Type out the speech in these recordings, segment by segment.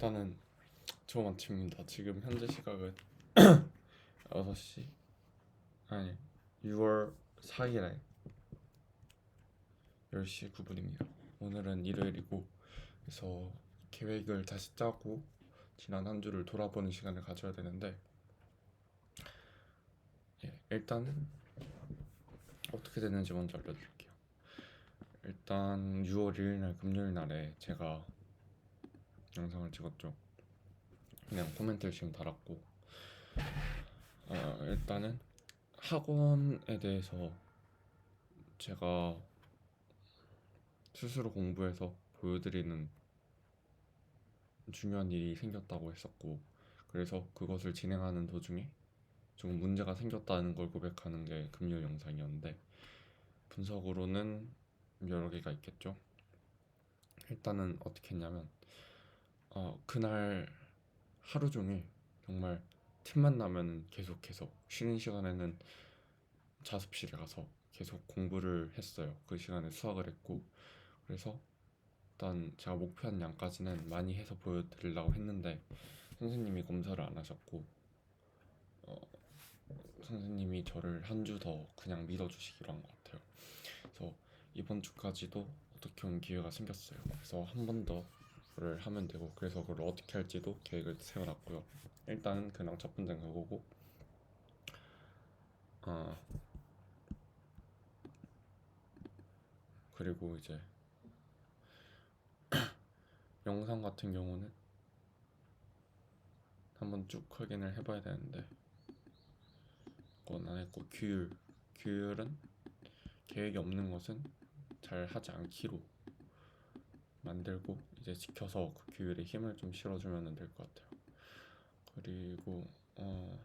일단은 좋은 아침입니다. 지금 현재 시각은 6시 아니 6월 4일에 10시 9분입니다. 오늘은 일요일이고 그래서 계획을 다시 짜고 지난 한 주를 돌아보는 시간을 가져야 되는데 예, 일단은 어떻게 됐는지 먼저 알려드릴게요. 일단 6월 1일 날 금요일 날에 제가 영상을 찍었죠. 그냥 코멘트를 지금 달았고 어, 일단은 학원에 대해서 제가 스스로 공부해서 보여드리는 중요한 일이 생겼다고 했었고 그래서 그것을 진행하는 도중에 조금 문제가 생겼다는 걸 고백하는 게 금요일 영상이었는데 분석으로는 여러 개가 있겠죠. 일단은 어떻게 했냐면 어, 그날 하루 종일 정말 틈만 나면 계속해서 쉬는 시간에는 자습실에 가서 계속 공부를 했어요. 그 시간에 수학을 했고 그래서 일단 제가 목표한 양까지는 많이 해서 보여드리려고 했는데 선생님이 검사를 안 하셨고 어, 선생님이 저를 한 주 더 그냥 믿어주시기로 한 것 같아요. 그래서 이번 주까지도 어떻게 보면 기회가 생겼어요. 그래서 한 번 더 를 하면 되고 그래서 그걸 어떻게 할지도 계획을 세워놨고요. 일단은 그냥 첫 번째는 그거고 아 그리고 이제 영상 같은 경우는 한번 쭉 확인을 해봐야 되는데 그건 안 했고 규율 규율은 계획이 없는 것은 잘 하지 않기로 만들고 이제 지켜서 그 규율에 힘을 좀 실어주면 될 것 같아요. 그리고 어,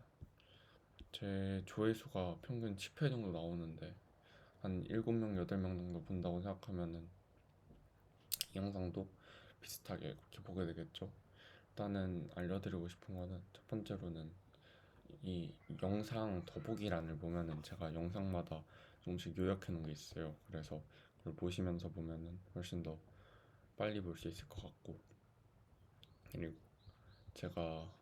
제 조회수가 평균 10회 정도 나오는데 한 7명, 8명 정도 본다고 생각하면은 이 영상도 비슷하게 그렇게 보게 되겠죠. 일단은 알려드리고 싶은 거는 첫 번째로는 이 영상 더보기란을 보면은 제가 영상마다 조금씩 요약해 놓은 게 있어요. 그래서 그걸 보시면서 보면은 훨씬 더 빨리 볼 수 있을 것 같고 그리고 제가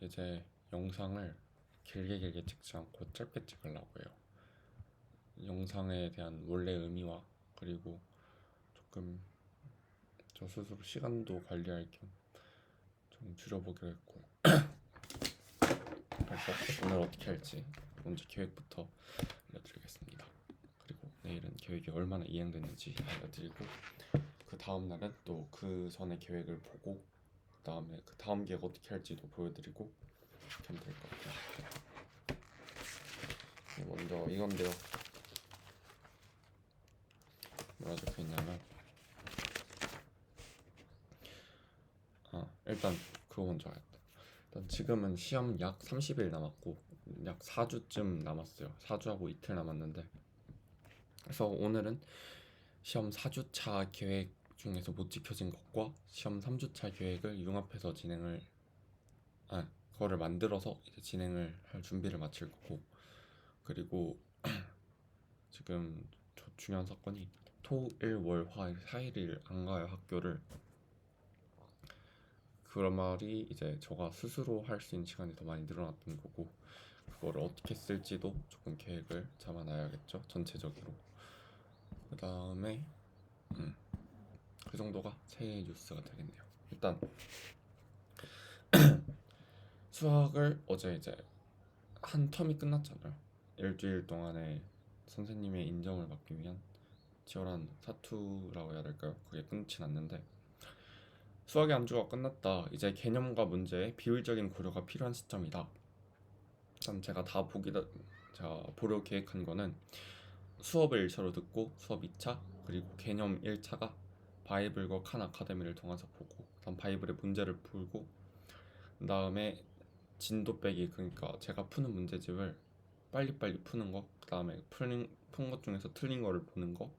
이제 영상을 길게 길게 찍지 않고 짧게 찍으려고 해요. 영상에 대한 원래 의미와 그리고 조금 저 스스로 시간도 관리할 겸 좀 줄여보기로 했고 그래서 오늘 어떻게 할지 먼저 계획부터 알려드리겠습니다. 내일은 계획이 얼마나 이행됐는지 알려드리고 그 다음 날은 또 그 전에 계획을 보고 그 다음에 그 다음 계획 어떻게 할지도 보여드리고 하면 될 것 같아요. 네, 먼저 이건데요. 뭐라 적혀 있냐면 아 일단 그거 먼저 하겠다. 일단 지금은 시험 약 30일 남았고 약 4주쯤 남았어요. 4주하고 이틀 남았는데 그래서 오늘은 시험 4주차 계획 중에서 못 지켜진 것과 시험 3주차 계획을 융합해서 진행을 아 그거를 만들어서 이제 진행을 할 준비를 마칠 거고 그리고 지금 저 중요한 사건이 토, 일, 월, 화, 4일을 안 가요 학교를. 그런 말이 이제 저가 스스로 할 수 있는 시간이 더 많이 늘어났던 거고 그거를 어떻게 쓸지도 조금 계획을 잡아놔야겠죠 전체적으로 그 다음에 음, 그 정도가 새해 뉴스가 되겠네요 일단 수학을 어제 이제 한 텀이 끝났잖아요 일주일 동안에 선생님의 인정을 받기 위한 치열한 사투라고 해야 될까요? 그게 끊지 않는데 수학의 한 주가 끝났다. 이제 개념과 문제의 비율적인 고려가 필요한 시점이다. 일단 제가 다 보기다 제가 보려 계획한 거는 수업을 1차로 듣고 수업 2차 그리고 개념 1차가 바이블과 칸 아카데미를 통해서 보고 그다음 바이블의 문제를 풀고 그다음에 진도 빼기 그러니까 제가 푸는 문제집을 빨리빨리 푸는 거 그다음에 푸는 푼것 중에서 틀린 거를 보는 거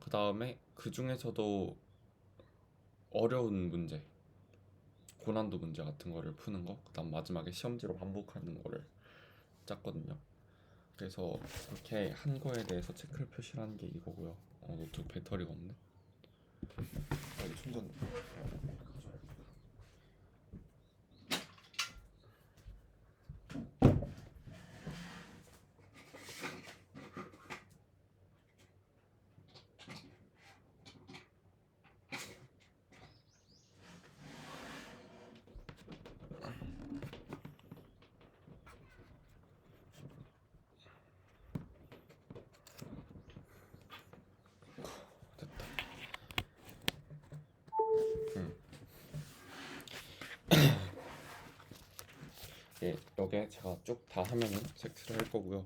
그다음에 그 중에서도 어려운 문제 고난도 문제 같은 거를 푸는 거 그다음 마지막에 시험지로 반복하는 거를 짰거든요 그래서 그렇게 한 거에 대해서 체크를 표시하는 게 이거고요. 어, 노트북 배터리가 없네. 빨리 충전 예, 여기에 제가 쭉 다 하면은 색칠을 할 거고요.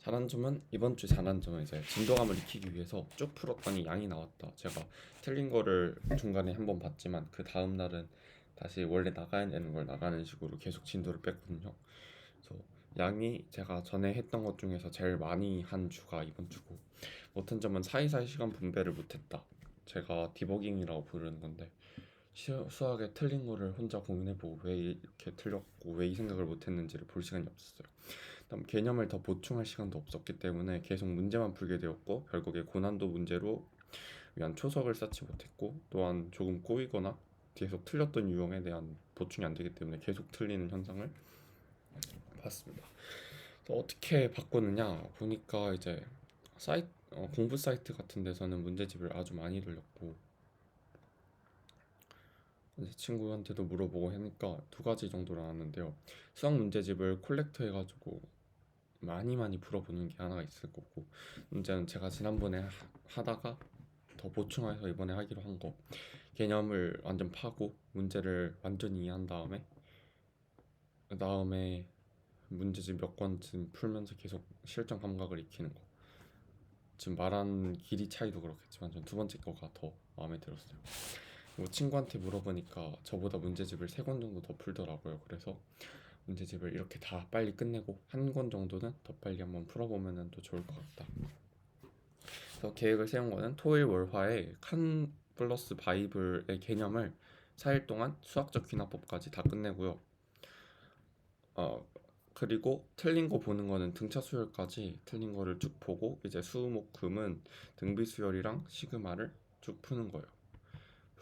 잘한 점은 이번 주 잘한 점은 이제 진도감을 익히기 위해서 쭉 풀었더니 양이 나왔다. 제가 틀린 거를 중간에 한번 봤지만 그 다음 날은 다시 원래 나가야 되는 걸 나가는 식으로 계속 진도를 뺐거든요. 그래서 양이 제가 전에 했던 것 중에서 제일 많이 한 주가 이번 주고 못한 점은 사이사이 시간 분배를 못했다. 제가 디버깅이라고 부르는 건데 시- 수학에 틀린 거를 혼자 고민해보고 왜 이렇게 틀렸고 왜 이 생각을 못했는지를 볼 시간이 없었어요. 그다음 개념을 더 보충할 시간도 없었기 때문에 계속 문제만 풀게 되었고 결국에 고난도 문제로 위한 초석을 쌓지 못했고 또한 조금 꼬이거나 계속 틀렸던 유형에 대한 보충이 안 되기 때문에 계속 틀리는 현상을 봤습니다. 어떻게 바꾸느냐 보니까 이제 사이트 어, 공부 사이트 같은 데서는 문제집을 아주 많이 돌렸고 친구한테도 물어보고 하니까 두 가지 정도 나왔는데요. 수학 문제집을 콜렉터 해가지고 많이 많이 풀어보는 게 하나가 있을 거고 문제는 제가 지난번에 하- 하다가 더 보충해서 이번에 하기로 한 거 개념을 완전 파고 문제를 완전히 이해한 다음에 그 다음에 문제집 몇 권쯤 풀면서 계속 실전 감각을 익히는 거 지금 말한 길이 차이도 그렇겠지만 전 두 번째 거가 더 마음에 들었어요. 뭐 친구한테 물어보니까 저보다 문제집을 세 권 정도 더 풀더라고요. 그래서 문제집을 이렇게 다 빨리 끝내고 한 권 정도는 더 빨리 한번 풀어보면 또 좋을 것 같다. 그래서 계획을 세운 거는 토일 월화에 칸 플러스 바이블의 개념을 4일 동안 수학적 귀납법까지 다 끝내고요. 어 그리고 틀린 거 보는 거는 등차 수열까지 틀린 거를 쭉 보고 이제 수목금은 등비 수열이랑 시그마를 쭉 푸는 거예요.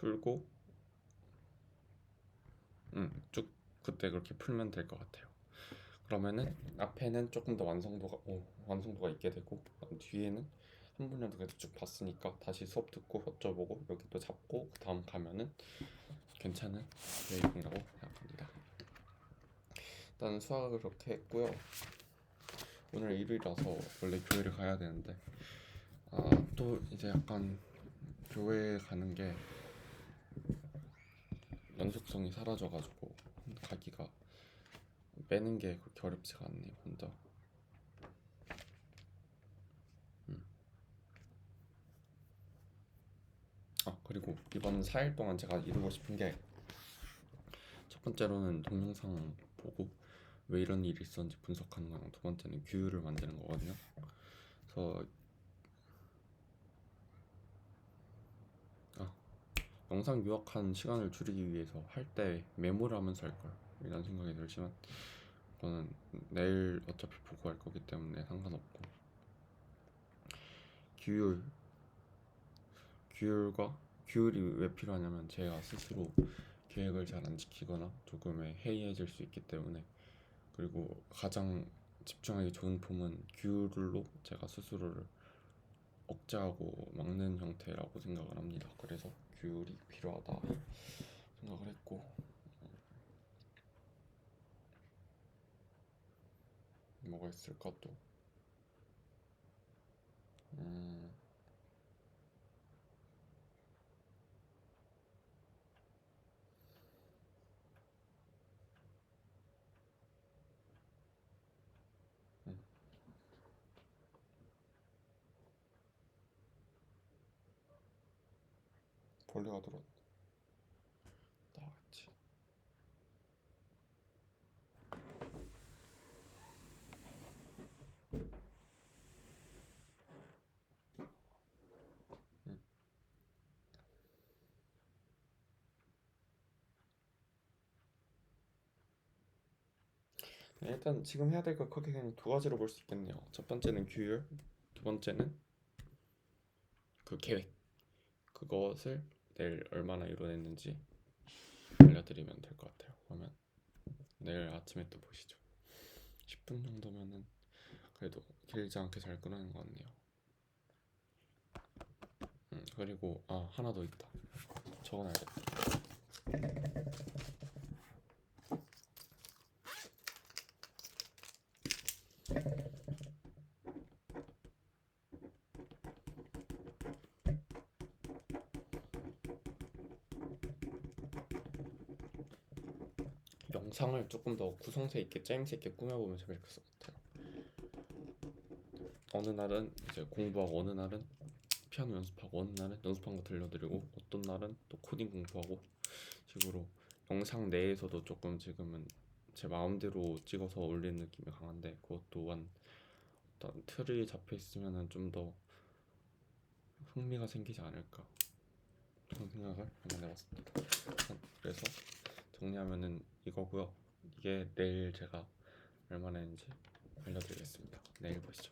풀고 음 쭉 그때 그렇게 풀면 될 것 같아요. 그러면은 앞에는 조금 더 완성도가 오, 완성도가 있게 되고 뒤에는 한 분야도 그래도 쭉 봤으니까 다시 수업 듣고 여쭤보고 여기 또 잡고 그 다음 가면은 괜찮은 계획이라고 생각합니다. 일단 수학을 그렇게 했고요. 오늘 일요일이라서 원래 교회를 가야 되는데 아 또 이제 약간 교회 가는 게 연속성이 사라져가지고 가기가 빼는 게 그렇게 어렵지가 않네요 혼자. 음. 아 그리고 이번 4일 동안 제가 이루고 싶은 게 첫 번째로는 동영상 보고 왜 이런 일이 있었는지 분석하는 거랑 두 번째는 규율을 만드는 거거든요. 그래서 아 영상 유학한 시간을 줄이기 위해서 할 때 메모를 하면서 할 걸. 이런 생각이 들지만 그거는 내일 어차피 보고 할 거기 때문에 상관없고. 규율. 규율과 규율이 왜 필요하냐면 제가 스스로 계획을 잘 안 지키거나 조금의 해이해질 수 있기 때문에. 그리고 가장 집중하기 좋은 폼은 규율로 제가 스스로를 억제하고 막는 형태라고 생각을 합니다. 그래서 규율이 필요하다 생각을 했고 뭐가 있을까 또 음, 음. 벌레가 들어왔다. 나왔지. 음. 네, 일단 지금 해야 될 거 크게 그냥 두 가지로 볼 수 있겠네요. 첫 번째는 규율, 두 번째는 그 계획. 그것을 내일 얼마나 이뤄냈는지 알려드리면 될 것 같아요. 그러면 내일 아침에 또 보시죠. 10분 정도면은 그래도 길지 않게 잘 끊어낸 것 같네요. 음, 그리고 아 하나 더 있다. 적어놔야겠다. 영상을 조금 더 구성새 있게 짜임새 있게 꾸며보면 재밌을 것 같아요. 어느 날은 이제 공부하고 어느 날은 피아노 연습하고 어느 날은 연습한 거 들려드리고 어떤 날은 또 코딩 공부하고 식으로 영상 내에서도 조금 지금은 제 마음대로 찍어서 올리는 느낌이 강한데 그것 또한 어떤 틀이 잡혀 있으면은 좀 더 흥미가 생기지 않을까 그런 생각을 한번 해봤습니다. 그래서 정리하면은 이거고요. 이게 내일 제가 얼마나 했는지 알려드리겠습니다. 내일 보시죠.